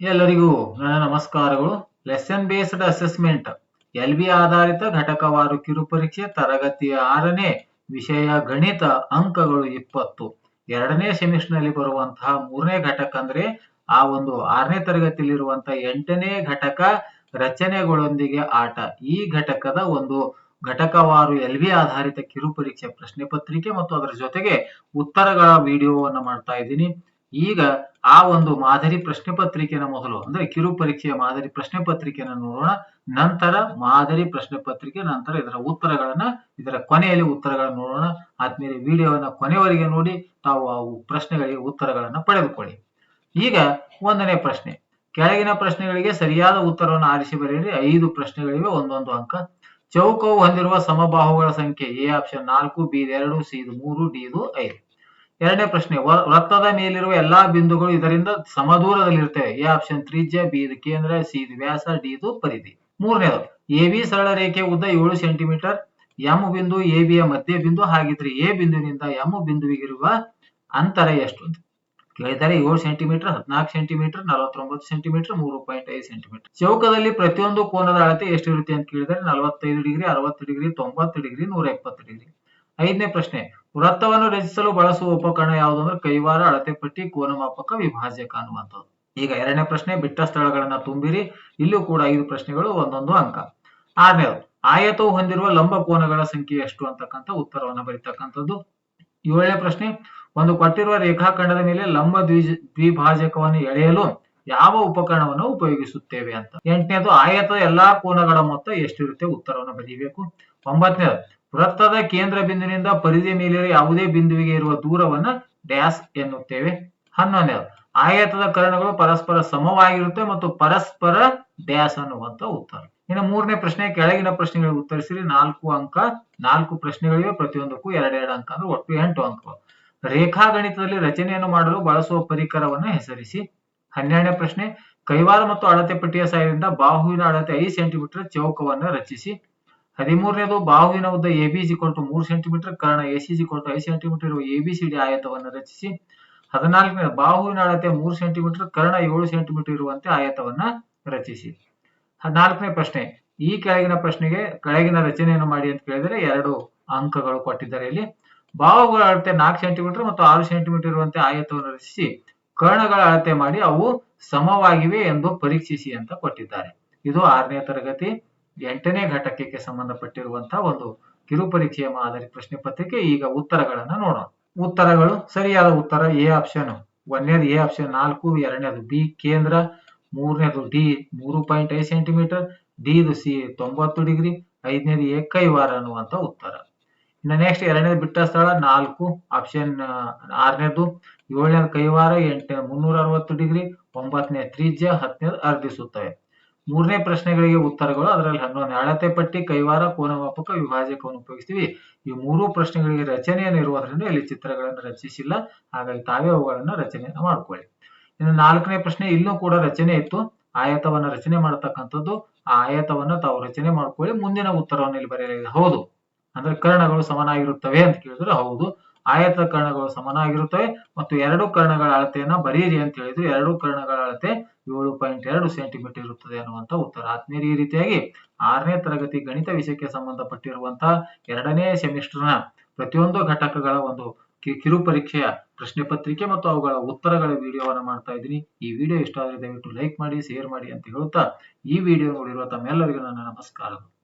ಎಲ್ಲರಿಗೂ ನನ್ನ ನಮಸ್ಕಾರಗಳು. Lesson based assessment L B ಆಧಾರಿತ ಘಟಕವಾರು ಕಿರುಪರೀಕ್ಷೆ ತರಗತಿಯ ಆರನೇ ವಿಷಯ ಗಣಿತ ಅಂಕಗಳು ಇಪ್ಪತ್ತು. ಎರಡನೇ ಸೆಮಿಸ್ಟರ್ನಲ್ಲಿ ಬರುವಂತಹ ಮೂರನೇ ಘಟಕ ಅಂದ್ರೆ ಆ ಒಂದು ಆರನೇ ತರಗತಿಯಲ್ಲಿರುವಂತಹ ಎಂಟನೇ ಘಟಕ ರಚನೆಗಳೊಂದಿಗೆ ಆಟ. ಈ ಘಟಕದ ಒಂದು ಘಟಕವಾರು ಎಲ್ ವಿ ಆಧಾರಿತ ಕಿರುಪರೀಕ್ಷೆ ಪ್ರಶ್ನೆ ಪತ್ರಿಕೆ ಮತ್ತು ಅದರ ಜೊತೆಗೆ ಉತ್ತರಗಳ ವಿಡಿಯೋವನ್ನು ಮಾಡ್ತಾ ಇದ್ದೀನಿ. ಈಗ ಆ ಒಂದು ಮಾದರಿ ಪ್ರಶ್ನೆ ಪತ್ರಿಕೆಯನ್ನು ಮೊದಲು, ಅಂದ್ರೆ ಕಿರು ಪರೀಕ್ಷೆಯ ಮಾದರಿ ಪ್ರಶ್ನೆ ಪತ್ರಿಕೆಯನ್ನು ನೋಡೋಣ. ನಂತರ ಮಾದರಿ ಪ್ರಶ್ನೆ ಪತ್ರಿಕೆ, ನಂತರ ಇದರ ಉತ್ತರಗಳನ್ನ, ಇದರ ಕೊನೆಯಲ್ಲಿ ಉತ್ತರಗಳನ್ನು ನೋಡೋಣ. ಆದ್ಮೇಲೆ ವಿಡಿಯೋವನ್ನ ಕೊನೆಯವರೆಗೆ ನೋಡಿ, ತಾವು ಆ ಪ್ರಶ್ನೆಗಳಿಗೆ ಉತ್ತರಗಳನ್ನ ಪಡೆದುಕೊಳ್ಳಿ. ಈಗ ಒಂದನೇ ಪ್ರಶ್ನೆ. ಕೆಳಗಿನ ಪ್ರಶ್ನೆಗಳಿಗೆ ಸರಿಯಾದ ಉತ್ತರವನ್ನು ಆರಿಸಿ ಬರೆಯಿರಿ. ಐದು ಪ್ರಶ್ನೆಗಳಿವೆ, ಒಂದೊಂದು ಅಂಕ. ಚೌಕವು ಹೊಂದಿರುವ ಸಮಬಾಹುಗಳ ಸಂಖ್ಯೆ ಎ ಆಪ್ಷನ್ ನಾಲ್ಕು, ಬಿ ಎರಡು, ಸಿ ಇದು ಮೂರು, ಡಿ ಇದು ಐದು. ಎರಡನೇ ಪ್ರಶ್ನೆ ವೃತ್ತದ ಮೇಲಿರುವ ಎಲ್ಲಾ ಬಿಂದುಗಳು ಇದರಿಂದ ಸಮದೂರದಲ್ಲಿರ್ತವೆ ಎ ಆಪ್ಷನ್ ತ್ರಿಜ್ಯ ಬಿ ಇದು ಕೇಂದ್ರ, ಸಿ ಇದು ವ್ಯಾಸ, ಡಿ ಇದು ಪರಿಧಿ. ಮೂರನೇದು, ಎ ಬಿ ಸರಳ ರೇಖೆ ಉದ್ದ ಏಳು ಸೆಂಟಿಮೀಟರ್ ಎಂ ಬಿಂದು ಎ ಬಿಯ ಮಧ್ಯ ಬಿಂದು ಹಾಗಿದ್ರೆ ಎ ಬಿಂದುವಿನಿಂದ ಎಂ ಬಿಂದುವಿಗಿರುವ ಅಂತರ ಎಷ್ಟು ಅಂತ. ಕೇಳಿದ್ದಾರೆ, ಏಳು ಸೆಂಟಿಮೀಟರ್, ಹದಿನಾಲ್ಕು ಸೆಂಟಿಮೀಟರ್, ನಲವತ್ತೊಂಬತ್ತು ಸೆಂಟಿಮೀಟರ್, ಮೂರು ಪಾಯಿಂಟ್ ಐದು ಸೆಂಟಿಮೀಟರ್. ಚೌಕದಲ್ಲಿ ಪ್ರತಿಯೊಂದು ಕೋನದ ಅಳತೆ ಎಷ್ಟು ಇರುತ್ತೆ ಅಂತ ಕೇಳಿದರೆ ನಲವತ್ತೈದು ಡಿಗ್ರಿ, ಅರವತ್ತು ಡಿಗ್ರಿ, ತೊಂಬತ್ತು ಡಿಗ್ರಿ, ನೂರ ಎಪ್ಪತ್ತು ಡಿಗ್ರಿ. ಐದನೇ ಪ್ರಶ್ನೆ, ವೃತ್ತವನ್ನು ರಚಿಸಲು ಬಳಸುವ ಉಪಕರಣ ಯಾವುದು ಅಂದ್ರೆ ಕೈವಾರ ಅಳತೆ ಪಟ್ಟಿ, ಕೋನಮಾಪಕ ವಿಭಾಜಕ ಅನ್ನುವಂಥದ್ದು ಈಗ ಎರಡನೇ ಪ್ರಶ್ನೆ, ಬಿಟ್ಟ ಸ್ಥಳಗಳನ್ನ ತುಂಬಿರಿ. ಇಲ್ಲೂ ಕೂಡ ಐದು ಪ್ರಶ್ನೆಗಳು ಒಂದೊಂದು ಅಂಕ. ಆಮೇಲೆ ಆಯತವು ಹೊಂದಿರುವ ಲಂಬ ಕೋನಗಳ ಸಂಖ್ಯೆ ಎಷ್ಟು ಅಂತಕ್ಕಂಥ ಉತ್ತರವನ್ನು ಬರೀತಕ್ಕಂಥದ್ದು. ಏಳನೇ ಪ್ರಶ್ನೆ, ಒಂದು ಕೊಟ್ಟಿರುವ ರೇಖಾಖಂಡದ ಮೇಲೆ ಲಂಬ ದ್ವಿಜ, ದ್ವಿಭಾಜಕವನ್ನು ಎಳೆಯಲು ಯಾವ ಉಪಕರಣವನ್ನು ಉಪಯೋಗಿಸುತ್ತೇವೆ ಅಂತ. ಎಂಟನೇದು, ಆಯತದ ಎಲ್ಲಾ ಕೋನಗಳ ಮೊತ್ತ ಎಷ್ಟಿರುತ್ತೆ ಉತ್ತರವನ್ನು ಬರೀಬೇಕು. ಒಂಬತ್ತನೇದು ವೃತ್ತದ ಕೇಂದ್ರ ಬಿಂದುವಿನಿಂದ ಪರಿಧಿಯ ಮೇಲಿರುವ ಯಾವುದೇ ಬಿಂದುವಿಗೆ ಇರುವ ದೂರವನ್ನ ಡ್ಯಾಸ್ ಎನ್ನುತ್ತೇವೆ. ಹನ್ನೊಂದನೇದು, ಆಯತದ ಕರ್ಣಗಳು ಪರಸ್ಪರ ಸಮವಾಗಿರುತ್ತೆ ಮತ್ತು ಪರಸ್ಪರ ಡ್ಯಾಸ್ ಅನ್ನುವಂತ ಉತ್ತರ. ಇನ್ನು ಮೂರನೇ ಪ್ರಶ್ನೆ, ಕೆಳಗಿನ ಪ್ರಶ್ನೆಗಳಿಗೆ ಉತ್ತರಿಸಿರಿ ನಾಲ್ಕು ಅಂಕ, ನಾಲ್ಕು ಪ್ರಶ್ನೆಗಳಿವೆ, ಪ್ರತಿಯೊಂದಕ್ಕೂ ಎರಡೆರಡು ಅಂಕ ಅಂದ್ರೆ ಒಟ್ಟು ಎಂಟು ಅಂಕಗಳು ರೇಖಾಗಣಿತದಲ್ಲಿ ರಚನೆಯನ್ನು ಮಾಡಲು ಬಳಸುವ ಪರಿಕರವನ್ನು ಹೆಸರಿಸಿ. ಹನ್ನೆರಡನೇ ಪ್ರಶ್ನೆ, ಕೈವಾರ ಮತ್ತು ಅಳತೆ ಪಟ್ಟಿಯ ಸಹಾಯದಿಂದ ಬಾಹುವಿನ ಅಳತೆ ಐದು ಸೆಂಟಿಮೀಟರ್ ಚೌಕವನ್ನು ರಚಿಸಿ. ಹದಿಮೂರನೇದು ಬಾಹುವಿನ ಉದ್ದ ಎ ಬಿ ಟು ಮೂರು ಸೆಂಟಿಮೀಟರ್ ಕರ್ಣ ಎ ಸಿ ಟು ಐದು ಸೆಂಟಿಮೀಟರ್ ಇರುವ ಎ ಬಿ ಸಿ ಡಿ ಆಯತವನ್ನು ರಚಿಸಿ, ಹದಿನಾಲ್ಕನೇ ಬಾಹುವಿನ ಅಳತೆ ಮೂರು ಸೆಂಟಿಮೀಟರ್ ಕರ್ಣ ಏಳು ಸೆಂಟಿಮೀಟರ್ ಇರುವಂತೆ ಆಯತವನ್ನ ರಚಿಸಿ. ಹದಿನಾಲ್ಕನೇ ಪ್ರಶ್ನೆ, ಈ ಕೆಳಗಿನ ಪ್ರಶ್ನೆಗೆ ಕೆಳಗಿನ ರಚನೆಯನ್ನು ಮಾಡಿ ಅಂತ ಕೇಳಿದರೆ ಎರಡು ಅಂಕಗಳು ಕೊಟ್ಟಿದ್ದಾರೆ ಇಲ್ಲಿ. ಬಾಹುಗಳ ಅಳತೆ ನಾಲ್ಕು ಸೆಂಟಿಮೀಟರ್ ಮತ್ತು ಆರು ಸೆಂಟಿಮೀಟರ್ ಇರುವಂತೆ ಆಯತವನ್ನು ರಚಿಸಿ, ಕರ್ಣಗಳ ಅಳತೆ ಮಾಡಿ ಅವು ಸಮವಾಗಿವೆ ಎಂದು ಪರೀಕ್ಷಿಸಿ ಅಂತ ಕೊಟ್ಟಿದ್ದಾರೆ. ಇದು ಆರನೇ ತರಗತಿ. ಎಂಟನೇ ಘಟಕಕ್ಕೆ ಸಂಬಂಧಪಟ್ಟಿರುವಂತಹ ಒಂದು ಕಿರುಪರೀಕ್ಷೆಯ ಮಾದರಿ ಪ್ರಶ್ನೆ ಪತ್ರಿಕೆ, ಈಗ ಉತ್ತರಗಳನ್ನ ನೋಡೋಣ. ಉತ್ತರಗಳು, ಸರಿಯಾದ ಉತ್ತರ, ಎ ಆಪ್ಷನ್ ಒಂದನೇದು ಎ ಆಪ್ಷನ್ ನಾಲ್ಕು, ಎರಡನೇದು ಬಿ, ಕೇಂದ್ರ, ಮೂರನೇದು ಡಿ, ಮೂರು ಪಾಯಿಂಟ್ ಐದು ಸೆಂಟಿಮೀಟರ್ ಡಿ ಇದು ಸಿ, ತೊಂಬತ್ತು ಡಿಗ್ರಿ, ಐದನೇದು ಎ, ಕೈವಾರ ಅನ್ನುವಂತ ಉತ್ತರ. ಇನ್ನು ನೆಕ್ಸ್ಟ್ ಎರಡನೇದು ಬಿಟ್ಟ ಸ್ಥಳ, ನಾಲ್ಕು ಆಪ್ಷನ್ ಆರನೇದು ಏಳನೇದು ಕೈವಾರ, ಎಂಟನೇ ಮುನ್ನೂರ ಅರವತ್ತು ಡಿಗ್ರಿ, ಒಂಬತ್ತನೇ ತ್ರಿಜ್ಯ, ಹತ್ತನೇದು ಅರ್ಧಿಸುತ್ತವೆ. ಮೂರನೇ ಪ್ರಶ್ನೆಗಳಿಗೆ ಉತ್ತರಗಳು, ಅದರಲ್ಲಿ ಹನ್ನೊಂದು ಅಳತೆ ಪಟ್ಟಿ, ಕೈವಾರ ಕೋನವಾಪಕ ವಿಭಾಜಕವನ್ನು ಉಪಯೋಗಿಸ್ತೀವಿ. ಈ ಮೂರು ಪ್ರಶ್ನೆಗಳಿಗೆ ರಚನೆಯನ್ನು ಇರುವುದರಿಂದ ಇಲ್ಲಿ ಚಿತ್ರಗಳನ್ನು ರಚಿಸಿಲ್ಲ. ಹಾಗಾಗಿ ತಾವೇ ಅವುಗಳನ್ನು ರಚನೆಯನ್ನು ಮಾಡ್ಕೊಳ್ಳಿ. ಇನ್ನು ನಾಲ್ಕನೇ ಪ್ರಶ್ನೆ, ಇಲ್ಲೂ ಕೂಡ ರಚನೆ ಇತ್ತು. ಆಯತವನ್ನು ರಚನೆ ಮಾಡತಕ್ಕಂಥದ್ದು, ಆ ಆಯತವನ್ನ ತಾವು ರಚನೆ ಮಾಡ್ಕೊಳ್ಳಿ. ಮುಂದಿನ ಉತ್ತರವನ್ನು ಇಲ್ಲಿ ಬರೆಯಲಾಗಿದೆ, ಹೌದು. ಅಂದ್ರೆ ಕರ್ಣಗಳು ಸಮನಾಗಿರುತ್ತವೆ ಅಂತ ಕೇಳಿದ್ರೆ ಹೌದು. ಆಯತ ಕರ್ಣಗಳು ಸಮನಾಗಿರುತ್ತವೆ. ಮತ್ತು ಎರಡು ಕರ್ಣಗಳ ಅಳತೆಯನ್ನ ಬರೀರಿ ಅಂತ ಹೇಳಿದ್ರು. ಎರಡು ಕರ್ಣಗಳ ಅಳತೆ ಏಳು ಪಾಯಿಂಟ್ ಎರಡು ಸೆಂಟಿಮೀಟರ್ ಇರುತ್ತದೆ ಅನ್ನುವಂತ ಉತ್ತರ. ಈ ರೀತಿಯಾಗಿ ಆರನೇ ತರಗತಿ ಗಣಿತ ವಿಷಯಕ್ಕೆ ಸಂಬಂಧಪಟ್ಟಿರುವಂತಹ ಎರಡನೇ ಸೆಮಿಸ್ಟರ್ನ ಪ್ರತಿಯೊಂದು ಘಟಕಗಳ ಒಂದು ಕಿರು ಪರೀಕ್ಷೆಯ ಪ್ರಶ್ನೆ ಪತ್ರಿಕೆ ಮತ್ತು ಅವುಗಳ ಉತ್ತರಗಳ ವಿಡಿಯೋವನ್ನು ಮಾಡ್ತಾ ಇದ್ದೀನಿ. ಈ ವಿಡಿಯೋ ಇಷ್ಟ ಆದರೆ ದಯವಿಟ್ಟು ಲೈಕ್ ಮಾಡಿ, ಶೇರ್ ಮಾಡಿ ಅಂತ ಹೇಳುತ್ತಾ ಈ ವಿಡಿಯೋ ನೋಡಿರುವ ತಮ್ಮೆಲ್ಲರಿಗೂ ನನ್ನ ನಮಸ್ಕಾರಗಳು.